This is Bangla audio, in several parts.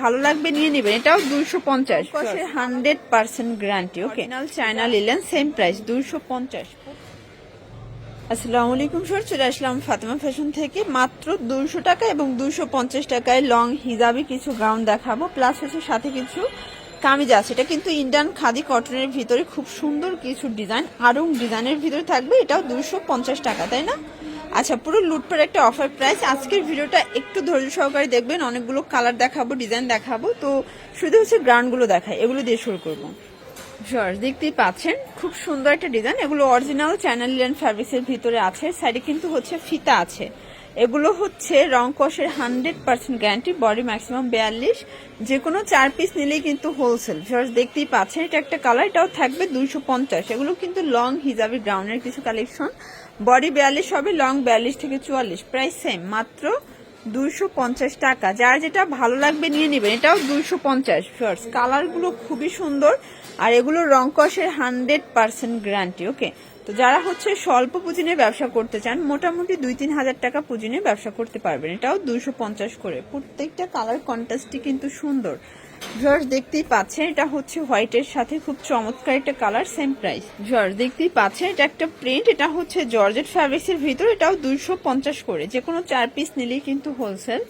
ভালো লাগবে নিয়ে নেবেন। এটাও দুইশো পঞ্চাশ। Hundred percent guarantee okay China linen same price দুইশো পঞ্চাশ। আসসালামু আলাইকুম স্যার চলে আসলাম ফাতেমা ফ্যাশন থেকে। মাত্র দুইশো টাকা এবং দুইশো পঞ্চাশ টাকায় লং হিজাবি কিছু গাউন দেখাবো। প্লাস হচ্ছে সাথে কিছু কামিজ আছে। এটা কিন্তু ইন্ডিয়ান খাদি কটনের ভিতরে খুব সুন্দর কিছু ডিজাইন আরং ডিজাইনের ভিতরে থাকবে। এটাও দুইশো পঞ্চাশ টাকা তাই না? আচ্ছা পুরো লুটপার একটা অফার প্রাইস আজকের ভিডিওটা একটু ধৈর্য সহকারে দেখবেন, অনেকগুলো কালার দেখাবো ডিজাইন দেখাবো। তো শুধু হচ্ছে গ্রাউন্ডগুলো দেখায় এগুলো দিয়ে শুরু করব। জর্জ দেখতেই পাচ্ছেন, খুব সুন্দর একটা ডিজাইন এগুলো অরিজিনাল চ্যানেল লিলেন ফ্যাব্রিক্সের ভিতরে আছে সাইডে কিন্তু হচ্ছে ফিতা আছে। এগুলো হচ্ছে রং কষের hundred percent guarantee body maximum বিয়াল্লিশ। যে কোনো চার পিস নিলেই কিন্তু হোলসেল জর্জ দেখতেই পাচ্ছেন, এটা একটা কালার এটাও থাকবে দুইশো পঞ্চাশ। এগুলো কিন্তু লং হিজাবি গ্রাউন্ডের কিছু কালেকশন বডি বিয়াল্লিশ হবে লং বিয়াল্লিশ থেকে চুয়াল্লিশ। প্রাইস সেম মাত্র দুইশো পঞ্চাশ টাকা। যার যেটা ভালো লাগবে নিয়ে নেবেন, এটাও দুইশো পঞ্চাশ ফার্স কালারগুলো খুবই সুন্দর, আর এগুলো রং কষের হান্ড্রেড পার্সেন্ট গ্যারান্টি ওকে তো যারা হচ্ছে স্বল্প পুঁজি নিয়ে ব্যবসা করতে চান, মোটামুটি দুই তিন হাজার টাকা পুঁজি নিয়ে ব্যবসা করতে পারবেন। এটাও দুইশো পঞ্চাশ করে। প্রত্যেকটা কালার কন্ট্রাস্টই কিন্তু সুন্দর। জর্জ দেখতেই পাচ্ছেন, এটা হচ্ছে হোয়াইটের সাথে খুব চমৎকার একটা কালার সেম প্রাইস জর্জ দেখতেই পাচ্ছেন, এটা একটা প্রিন্ট এটা হচ্ছে জর্জেট ফ্যাব্রিক্সের ভিতর, এটাও দুইশো পঞ্চাশ করে। যে কোনো চার পিস নিলেই কিন্তু হোলসেল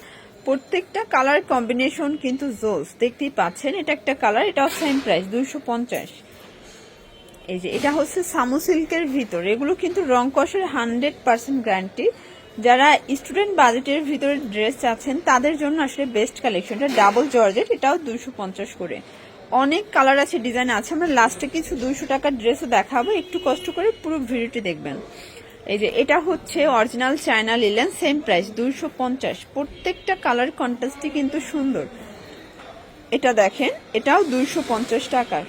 প্রত্যেকটা কালার কম্বিনেশন কিন্তু জোস দেখতেই পাচ্ছেন, এটা একটা কালার এটাও সেম প্রাইস দুইশো পঞ্চাশ। এই যে, এটা হচ্ছে সামু সিল্কের ভিতর, এগুলো কিন্তু রং কষের হান্ড্রেড পার্সেন্ট গ্যারান্টি যারা স্টুডেন্ট বাজেটের ভিতরে ড্রেস চাচ্ছেন তাদের জন্য আসলে বেস্ট কালেকশন এটা ডাবল জর্জেট এটাও দুইশো পঞ্চাশ করে। অনেক কালার আছে ডিজাইন আছে, আমরা লাস্টে কিছু দুইশো টাকার ড্রেসও দেখাবো, একটু কষ্ট করে পুরো ভিডিওটি দেখবেন। এই যে, এটা হচ্ছে original China linen same price দুইশো পঞ্চাশ। প্রত্যেকটা কালার কন্ট্রাস্টই কিন্তু সুন্দর। এটা দেখেন, এটাও দুইশো পঞ্চাশ টাকার।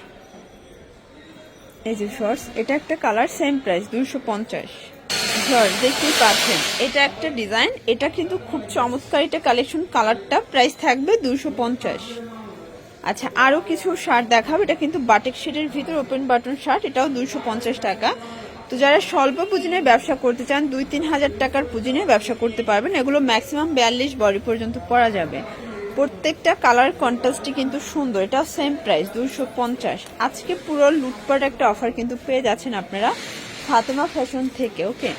এই যে শর্টস এটা একটা কালার সেম প্রাইস দুইশো পঞ্চাশ। শর্টস দেখতেই পাচ্ছেন। এটা একটা ডিজাইন এটা কিন্তু খুব চমৎকার এটা কালেকশন কালারটা প্রাইস থাকবে দুশো পঞ্চাশ। আচ্ছা আরও কিছু শার্ট দেখাবো, এটা কিন্তু বাটিক শেডের ভিতর ওপেন বাটন শার্ট এটাও পঞ্চাশ টাকা। তো যারা স্বল্প পুঁজি নিয়ে ব্যবসা করতে চান, দুই তিন হাজার টাকার পুঁজি নিয়ে ব্যবসা করতে পারবেন। এগুলো ম্যাক্সিমাম বিয়াল্লিশ বডি পর্যন্ত পরা যাবে। প্রত্যেকটা কালার কন্ট্রাস্টই কিন্তু সুন্দর, এটাও সেম প্রাইস দুইশো পঞ্চাশ। আজকে পুরো লুটপাট একটা অফার কিন্তু পেয়ে যাচ্ছেন আপনারা ফাতেমা ফ্যাশন থেকে ওকে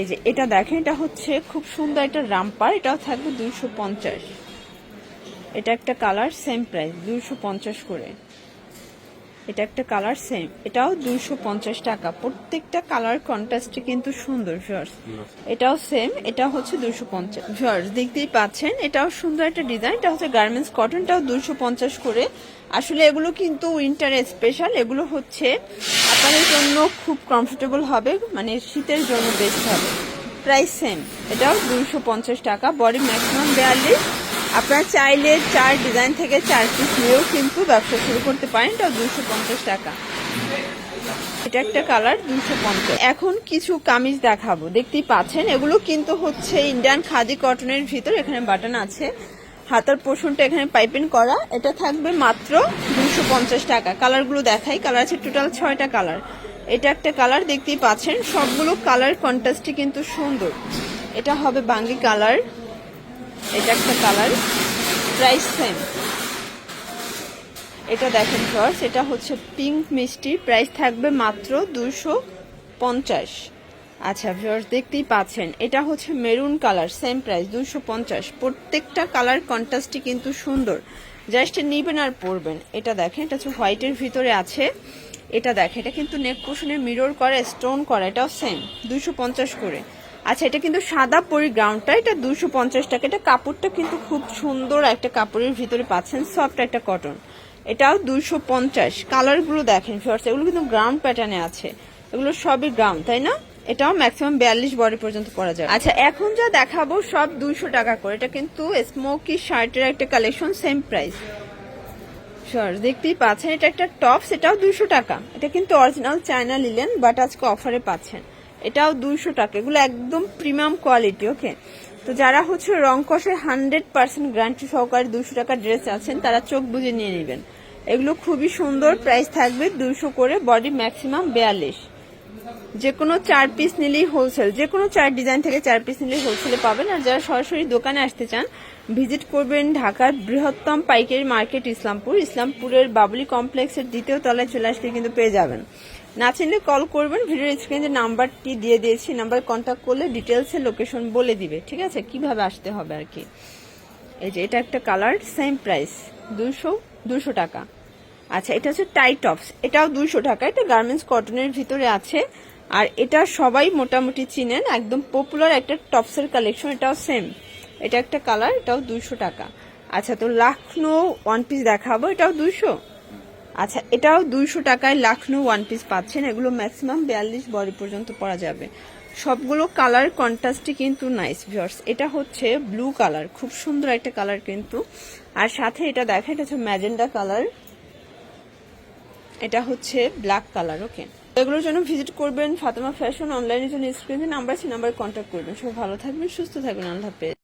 এই যে এটা দেখেন, এটা হচ্ছে খুব সুন্দর একটা রামপার, এটাও থাকবে দুইশো পঞ্চাশ। এটা একটা কালার সেম প্রাইস দুইশো পঞ্চাশ করে। এটা একটা কালার সেম। এটাও দুইশো পঞ্চাশ টাকা। প্রত্যেকটা কালার কন্ট্রাস্টে কিন্তু সুন্দর ভিউয়ার্স এটাও সেম এটা হচ্ছে দুইশো পঞ্চাশ। ভিউয়ার্স দেখতেই পাচ্ছেন এটাও সুন্দর একটা ডিজাইন এটা হচ্ছে গার্মেন্টস কটনটাও দুইশো পঞ্চাশ করে। আসলে এগুলো কিন্তু উইন্টার স্পেশাল এগুলো হচ্ছে আপনাদের জন্য খুব কমফোর্টেবল হবে মানে শীতের জন্য বেস্ট হবে। প্রাইস সেম এটাও দুইশো পঞ্চাশ টাকা বডি ম্যাক্সিমাম বিয়াল্লিশ। আপনারা চাইলে চার ডিজাইন থেকে চার পিস নিয়েও কিন্তু ব্যবসা শুরু করতে পারেন এটাও দুশো টাকা। এটা একটা কালার দুশো এখন কিছু কামিজ দেখাবো। দেখতেই পাচ্ছেন, এগুলো কিন্তু হচ্ছে ইন্ডিয়ান খাদি কটনের ভিতর, এখানে বাটন আছে। হাতার পোষণটা এখানে পাইপিং করা। এটা থাকবে মাত্র দুশো টাকা। কালারগুলো দেখাই। কালার আছে টোটাল ছয়টা কালার এটা একটা কালার দেখতেই পাচ্ছেন, সবগুলো কালার কন্ট্রাস্টই কিন্তু সুন্দর। এটা হবে বাঙ্গি কালার এটা একটা কালার। Price same. এটা দেখেন ফার্স এটা হচ্ছে পিঙ্ক মিষ্টি। প্রাইস থাকবে মাত্র দুশো পঞ্চাশ। আচ্ছা ভিউয়ার্স দেখতেই পাচ্ছেন, এটা হচ্ছে মেরুন কালার সেম প্রাইস দুশো পঞ্চাশ। প্রত্যেকটা কালার কন্ট্রাস্টই কিন্তু সুন্দর। জাস্ট নিবেন আর পরবেন। এটা দেখেন, এটা হচ্ছে হোয়াইটের ভিতরে আছে। এটা দেখেন, এটা কিন্তু নেক পোষণে মিরর করা স্টোন করা, এটাও সেম দুশো পঞ্চাশ করে। আচ্ছা এটা কিন্তু সাদা পরি গ্রাউন্ডটা এটা দুশো পঞ্চাশ টাকা। এটা কাপড়টা কিন্তু খুব সুন্দর একটা কাপড়ের ভিতরে পাচ্ছেন সফট একটা কটন এটাও দুশো পঞ্চাশ। কালারগুলো দেখেন ফিওর্স এগুলো কিন্তু গ্রাউন্ড প্যাটার্নে আছে। এগুলো সবই গ্রাউন্ড তাই না? এটাও ম্যাক্সিমাম বিয়াল্লিশ বডি পর্যন্ত করা যায় আচ্ছা এখন যা দেখাবো, সব দুইশো টাকা করে। এটা কিন্তু স্মোকি শার্টের একটা কালেকশন সেম প্রাইস শর্ট দেখতেই পাচ্ছেন, এটা একটা টপ সেটাও দুইশো টাকা। এটা কিন্তু অরিজিনাল চায়না লিলেন বাট আজকে অফারে পাচ্ছেন। এটাও দুইশো টাকা। এগুলো একদম প্রিমিয়াম কোয়ালিটি ওকে তো যারা হচ্ছে রং কষে হান্ড্রেড পার্সেন্ট গ্যারান্টি সহকারে দুশো টাকার ড্রেস আছেন, তারা চোখ বুঝে নিয়ে নেবেন। এগুলো খুবই সুন্দর প্রাইস থাকবে দুইশো করে বডি ম্যাক্সিমাম বিয়াল্লিশ। যে কোনো চার পিস নিলেই হোলসেল যে কোনো চার ডিজাইন থেকে চার পিস নিলেই হোলসেলে পাবেন। আর যারা সরাসরি দোকানে আসতে চান ভিজিট করবেন ঢাকার বৃহত্তম পাইকারি মার্কেট ইসলামপুর। ইসলামপুরের বাবুলি কমপ্লেক্সের দ্বিতীয় তলায় চলে আসলে কিন্তু পেয়ে যাবেন। না চিনলে কল করবেন ভিডিওর স্ক্রিনে যে নাম্বারটি দিয়ে দিয়েছি, নাম্বার কন্ট্যাক্ট করলে ডিটেলসে লোকেশন বলে দিবে, ঠিক আছে? কীভাবে আসতে হবে আর কি? এই যে, এটা একটা কালার সেম প্রাইস দুশো দুশো টাকা। আচ্ছা এটা হচ্ছে টাই টপস এটাও দুশো টাকা, এটা গার্মেন্টস কটনের ভিতরে আছে। আর এটা সবাই মোটামুটি চিনেন, একদম পপুলার একটা টপসের কালেকশন এটাও সেম এটা একটা কালার এটাও দুশো টাকা। আচ্ছা তো লাখনৌ ওয়ান পিস দেখাবো, এটাও দুশো আচ্ছা এটাও দুইশো টাকায় লাখনৌ ওয়ান পিস পাচ্ছেন। এগুলো ম্যাক্সিমাম বিয়াল্লিশ বডি পর্যন্ত পরা যাবে। সবগুলো কালার কন্ট্রাস্টই কিন্তু নাইস ভিউয়ার্স এটা হচ্ছে ব্লু কালার খুব সুন্দর একটা কালার কিন্তু। আর সাথে এটা দেখা, এটা হচ্ছে ম্যাজেন্ডা কালার এটা হচ্ছে ব্ল্যাক কালার ওকে এগুলোর জন্য ভিজিট করবেন ফাতেমা ফ্যাশন অনলাইনের জন্য স্ক্রিনে নাম্বার আছে নাম্বার কন্ট্যাক্ট করবেন। সব ভালো থাকবেন, সুস্থ থাকবেন, আল্লাহ হাফেজ।